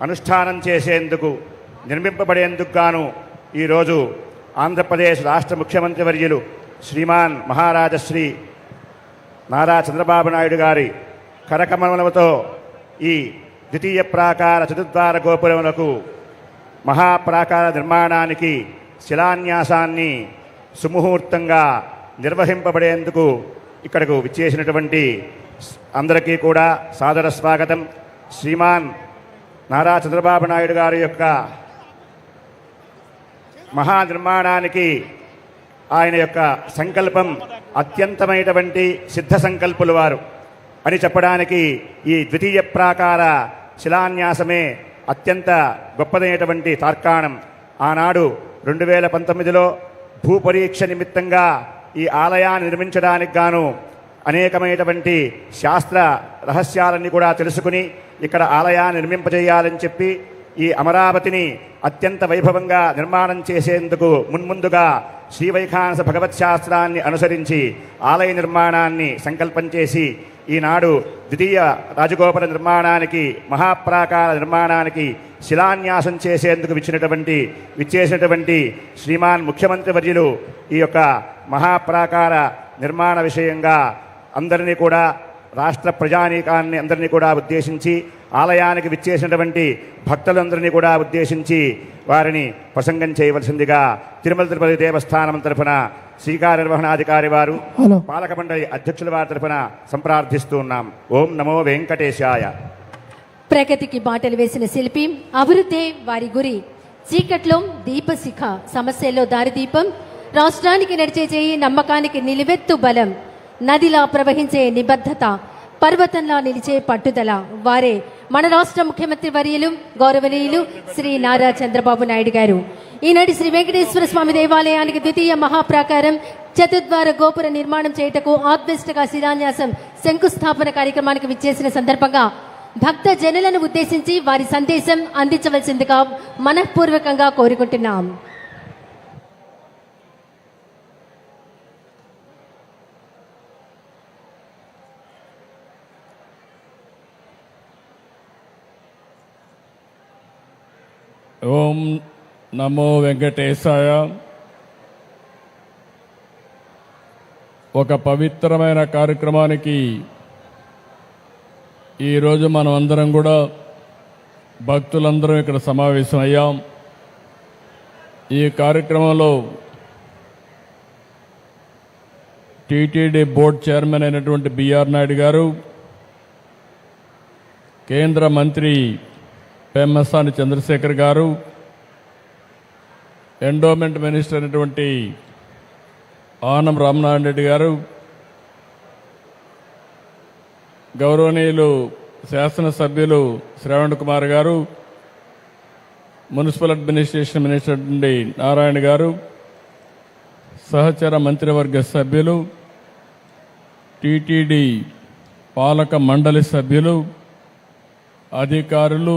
అనుష్ఠానం చేసేందుకు నిర్మింపబడేందుకు గాను ఈరోజు ఆంధ్రప్రదేశ్ రాష్ట్ర ముఖ్యమంత్రి వర్యులు శ్రీమాన్ మహారాజశ్రీ నారా చంద్రబాబు నాయుడు గారి కరకమలములతో ఈ ద్వితీయ ప్రాకార చతుర్ద్వార గోపురములకు మహాప్రాకార నిర్మాణానికి శిలాన్యాసాన్ని సుముహూర్తంగా నిర్వహింపబడేందుకు ఇక్కడకు విచ్చేసినటువంటి అందరికీ కూడా సాదర స్వాగతం. శ్రీమాన్ నారా చంద్రబాబు నాయుడు గారి యొక్క మహా నిర్మాణానికి ఆయన యొక్క సంకల్పం అత్యంతమైనటువంటి సిద్ధ సంకల్పులు వారు. అని చెప్పడానికి ఈ ద్వితీయ ప్రాకార శిలాన్యాసమే అత్యంత గొప్పదైనటువంటి తార్కాణం. ఆనాడు రెండు వేల పంతొమ్మిదిలో భూపరీక్ష నిమిత్తంగా ఈ ఆలయాన్ని నిర్మించడానికి గాను అనేకమైనటువంటి శాస్త్ర రహస్యాలన్నీ కూడా తెలుసుకుని ఇక్కడ ఆలయాన్ని నిర్మింపజేయాలని చెప్పి ఈ అమరావతిని అత్యంత వైభవంగా నిర్మాణం చేసేందుకు మున్ముందుగా శ్రీవైఖానస భగవత్ శాస్త్రాన్ని అనుసరించి ఆలయ నిర్మాణాన్ని సంకల్పం చేసి ఈనాడు ద్వితీయ రాజగోపుర నిర్మాణానికి మహాప్రాకార నిర్మాణానికి శిలాన్యాసం చేసేందుకు విచ్చినటువంటి విచ్చేసినటువంటి శ్రీమాన్ ముఖ్యమంత్రి వర్యులు ఈ యొక్క మహాప్రాకార నిర్మాణ విషయంగా అందరినీ కూడా రాష్ట్ర ప్రజానీకాన్ని అందరినీ కూడా ఉద్దేశించి ఆలయానికి విచ్చేసినటువంటి భక్తులందరినీ కూడా ఉద్దేశించి వారిని ప్రసంగం చేయవలసిందిగా తిరుమల తిరుపతి దేవస్థానం తరఫున శ్రీకార నిర్వహణాధికారి వారు పాలక మండలి అధ్యక్షుల వారి తరఫున సంప్రార్థిస్తూ ఉన్నాం. ఓం నమో వెంకటేశాయ. ప్రగతికి బాటలు వేసిన శిల్పి అభివృద్ధి వారి గురి. చీకట్లో దీపశిఖ సమస్యల్లో దారిదీపం రాష్ట్రానికి నడిచే చేయి నమ్మకానికి నిలువెత్తు బలం. నదిలా ప్రవహించే నిబద్ధత పర్వతంలా నిలిచే పట్టుదల. వారే మన రాష్ట్ర ముఖ్యమంత్రి వర్యులు గౌరవనీయులు శ్రీ నారా చంద్రబాబు నాయుడు గారు. ఈనాటి శ్రీ వెంకటేశ్వర స్వామి దేవాలయానికి ద్వితీయ మహాప్రాకారం చతుద్వార గోపుర నిర్మాణం చేయుటకు ఆత్మిష్టగా శిలాన్యాసం శంకుస్థాపన కార్యక్రమానికి విచ్చేసిన సందర్భంగా భక్త జనులను ఉద్దేశించి వారి సందేశం అందించవలసిందిగా మనఃపూర్వకంగా కోరుకుంటున్నాం. ఓం నమో వెంకటేశాయ. ఒక పవిత్రమైన కార్యక్రమానికి ఈరోజు మనం అందరం కూడా భక్తులందరం ఇక్కడ సమావేశమయ్యాం. ఈ కార్యక్రమంలో టీటీడీ బోర్డు చైర్మన్ అయినటువంటి బిఆర్ నాయుడు గారు కేంద్ర మంత్రి పెమ్మసాని చంద్రశేఖర్ గారు ఎండోమెంట్ మినిస్టర్ అయినటువంటి ఆనం రామనారాయణ రెడ్డి గారు గౌరవనీయులు శాసనసభ్యులు శ్రవణ్ కుమార్ గారు మున్సిపల్ అడ్మినిస్ట్రేషన్ మినిస్టర్ నుండి నారాయణ గారు సహచర మంత్రివర్గ సభ్యులు టీటీడీ పాలక మండలి సభ్యులు అధికారులు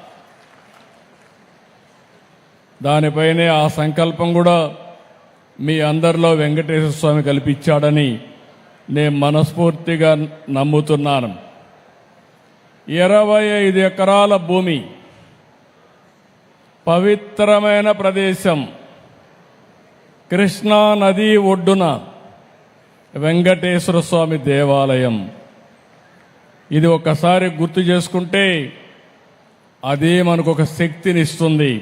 దానిపైనే ఆ సంకల్పం కూడా మీ అందరిలో వెంకటేశ్వర స్వామి కల్పించాడని నేను మనస్ఫూర్తిగా నమ్ముతున్నాను. ఇరవై ఐదు ఎకరాల భూమి పవిత్రమైన ప్రదేశం కృష్ణా నది ఒడ్డున వెంకటేశ్వర స్వామి దేవాలయం. ఇది ఒకసారి గుర్తు చేసుకుంటే అదే మనకు ఒక శక్తినిస్తుంది.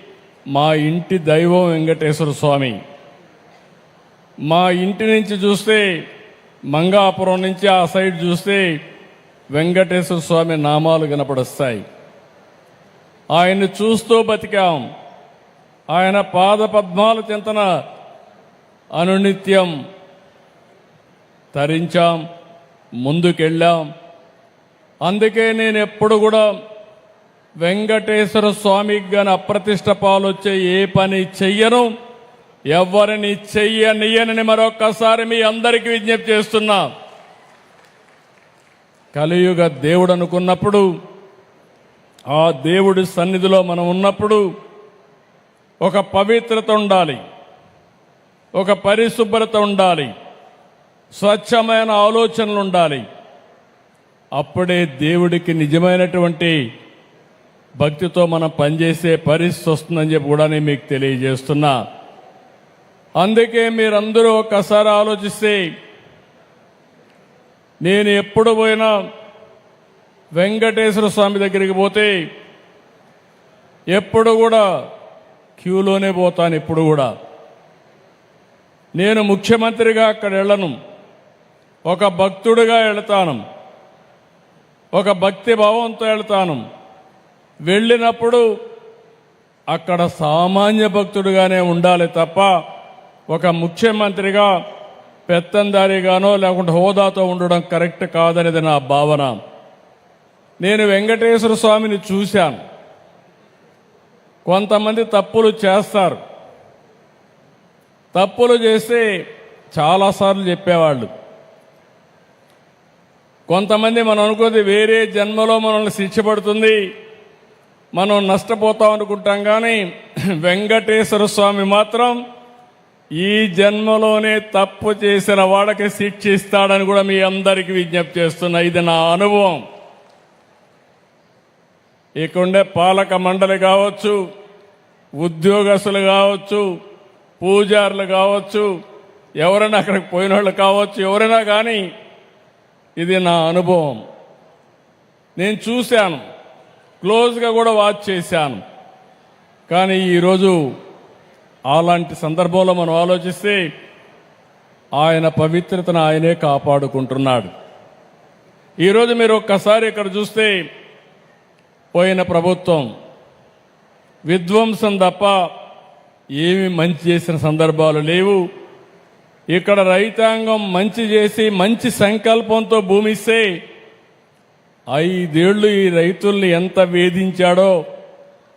మా ఇంటి దైవం వెంకటేశ్వర స్వామి. మా ఇంటి నుంచి చూస్తే మంగాపురం నుంచి ఆ సైడ్ చూస్తే వెంకటేశ్వర స్వామి నామాలు కనపడొస్తాయి. ఆయన్ని చూస్తూ బతికాం. ఆయన పాద పద్మాల చింతన అనునిత్యం తరించాం ముందుకెళ్ళాం. అందుకే నేను ఎప్పుడు కూడా వెంకటేశ్వర స్వామికి గాని అప్రతిష్ట పాలొచ్చే ఏ పని చెయ్యను ఎవరిని చెయ్యనియనని మరొక్కసారి మీ అందరికీ విజ్ఞప్తి చేస్తున్నా. కలియుగ దేవుడు అనుకున్నప్పుడు ఆ దేవుడి సన్నిధిలో మనం ఉన్నప్పుడు ఒక పవిత్రత ఉండాలి ఒక పరిశుభ్రత ఉండాలి స్వచ్ఛమైన ఆలోచనలు ఉండాలి. అప్పుడే దేవుడికి నిజమైనటువంటి భక్తితో మనం పనిచేసే పరిస్థితి వస్తుందని చెప్పి కూడా నేను మీకు తెలియజేస్తున్నా. అందుకే మీరందరూ ఒక్కసారి ఆలోచిస్తే నేను ఎప్పుడు పోయినా వెంకటేశ్వర స్వామి దగ్గరికి పోతే ఎప్పుడు కూడా క్యూలోనే పోతాను ఇప్పుడు కూడా. నేను ముఖ్యమంత్రిగా అక్కడ వెళ్ళను. ఒక భక్తుడిగా వెళతాను. ఒక భక్తి భావంతో వెళతాను. వెళ్ళినప్పుడు అక్కడ సామాన్య భక్తుడుగానే ఉండాలి తప్ప ఒక ముఖ్యమంత్రిగా పెత్తందారిగానో లేకుంటే హోదాతో ఉండడం కరెక్ట్ కాదనేది నా భావన. నేను వెంకటేశ్వర స్వామిని చూశాను. కొంతమంది తప్పులు చేస్తారు. తప్పులు చేస్తే చాలాసార్లు చెప్పేవాళ్ళు. కొంతమంది మనం అనుకోది వేరే జన్మలో మనల్ని శిక్ష పడుతుంది మనం నష్టపోతాం అనుకుంటాం కానీ వెంకటేశ్వర స్వామి మాత్రం ఈ జన్మలోనే తప్పు చేసిన వాడికి శిక్షిస్తాడని కూడా మీ అందరికీ విజ్ఞప్తి చేస్తున్నా. ఇది నా అనుభవం. ఇక్కడుండే పాలక మండలి కావచ్చు ఉద్యోగస్తులు కావచ్చు పూజారులు కావచ్చు ఎవరైనా అక్కడికి పోయిన వాళ్ళు కావచ్చు ఎవరైనా కానీ ఇది నా అనుభవం. నేను చూశాను. క్లోజ్గా కూడా వాచ్ చేశాను. కానీ ఈరోజు అలాంటి సందర్భంలో మనం ఆలోచిస్తే ఆయన పవిత్రతను ఆయనే కాపాడుకుంటున్నాడు. ఈరోజు మీరు ఒక్కసారి ఇక్కడ చూస్తే పోయిన ప్రభుత్వం విధ్వంసం తప్ప ఏమి మంచి చేసిన సందర్భాలు లేవు. ఇక్కడ రైతాంగం మంచి చేసి మంచి సంకల్పంతో భూమిస్తే ఐదేళ్ళు ఈ రైతుల్ని ఎంత వేధించాడో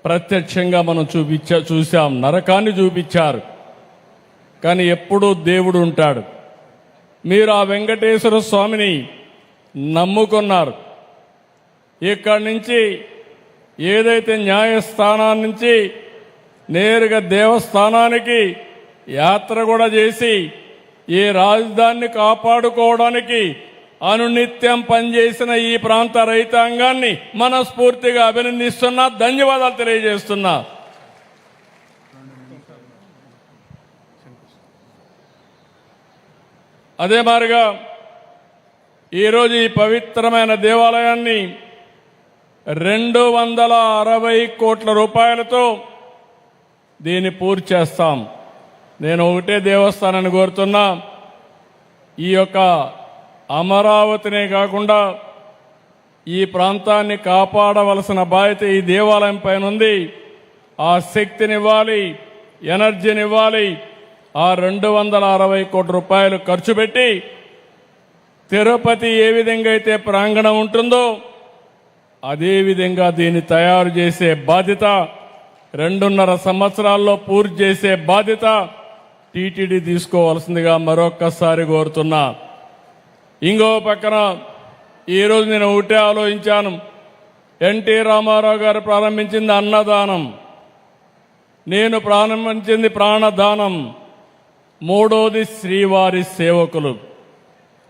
ప్రత్యక్షంగా మనం చూపించా చూశాం. నరకాన్ని చూపించారు. కానీ ఎప్పుడూ దేవుడు ఉంటాడు. మీరు ఆ వెంకటేశ్వర స్వామిని నమ్ముకున్నారు. ఇక్కడి నుంచి ఏదైతే న్యాయస్థానాన్ని నుంచి నేరుగా దేవస్థానానికి యాత్ర కూడా చేసి ఈ రాజధానిని కాపాడుకోవడానికి అనునిత్యం పనిచేసిన ఈ ప్రాంత రైతాంగాన్ని మనస్ఫూర్తిగా అభినందిస్తున్నా ధన్యవాదాలు తెలియజేస్తున్నా. అదే మారిగా ఈరోజు ఈ పవిత్రమైన దేవాలయాన్ని రెండు వందల అరవై కోట్ల రూపాయలతో దీన్ని పూర్తి చేస్తాం. నేను ఒకటే దేవస్థానాన్ని కోరుతున్నా. ఈ యొక్క అమరావతినే కాకుండా ఈ ప్రాంతాన్ని కాపాడవలసిన బాధ్యత ఈ దేవాలయం పైన ఉంది. ఆ శక్తినివ్వాలి ఎనర్జీనివ్వాలి ఆ రెండు వందల అరవై కోట్ల రూపాయలు ఖర్చు పెట్టి తిరుపతి ఏ విధంగా అయితే ప్రాంగణం ఉంటుందో అదే విధంగా దీన్ని తయారు చేసే బాధ్యత రెండున్నర సంవత్సరాల్లో పూర్తి చేసే బాధ్యత టీటీడీ తీసుకోవాల్సిందిగా మరొక్కసారి కోరుతున్నా. ఇంకో పక్కన ఈరోజు నేను ఒకటే ఆలోచించాను. ఎన్టీ రామారావు గారు ప్రారంభించింది అన్నదానం. నేను ప్రారంభించింది ప్రాణదానం. మూడోది శ్రీవారి సేవకులు.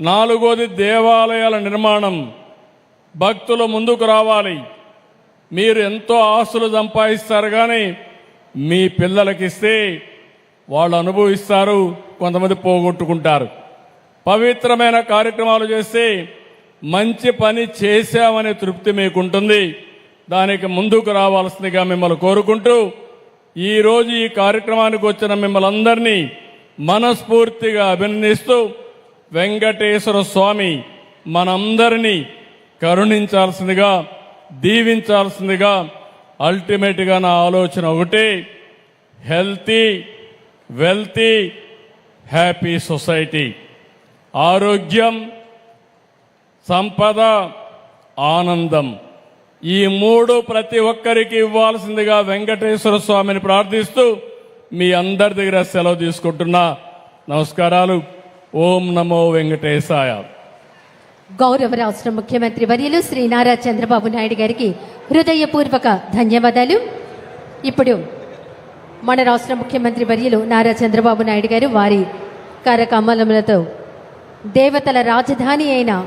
నాలుగోది దేవాలయాల నిర్మాణం. భక్తులు ముందుకు రావాలి. మీరు ఎంతో ఆస్తులు సంపాదిస్తారు కానీ మీ పిల్లలకిస్తే వాళ్ళు అనుభవిస్తారు కొంతమంది పోగొట్టుకుంటారు. పవిత్రమైన కార్యక్రమాలు చేస్తే మంచి పని చేశామనే తృప్తి మీకుంటుంది. దానికి ముందుకు రావాల్సిందిగా మిమ్మల్ని కోరుకుంటూ ఈరోజు ఈ కార్యక్రమానికి వచ్చిన మిమ్మల్ని అందరినీ మనస్ఫూర్తిగా అభినందిస్తూ వెంకటేశ్వర స్వామి మనందరినీ కరుణించాల్సిందిగా దీవించాల్సిందిగా అల్టిమేట్గా నా ఆలోచన ఒకటి హెల్తీ వెల్తీ హ్యాపీ సొసైటీ. ఆరోగ్యం సంపద ఆనందం. ఈ మూడు ప్రతి ఒక్కరికి ఇవ్వాల్సిందిగా వెంకటేశ్వర స్వామిని ప్రార్థిస్తూ మీ అందరి దగ్గర సెలవు తీసుకుంటున్నా. నమస్కారాలు. ఓం నమో వెంకటేశాయ. గౌరవ రాష్ట్ర ముఖ్యమంత్రి వర్యులు శ్రీ నారా చంద్రబాబు నాయుడు గారికి హృదయపూర్వక ధన్యవాదాలు. ఇప్పుడు మన రాష్ట్ర ముఖ్యమంత్రి వర్యులు నారా చంద్రబాబు నాయుడు గారు వారి కార్యకమలములతో దేవతల రాజధాని అయిన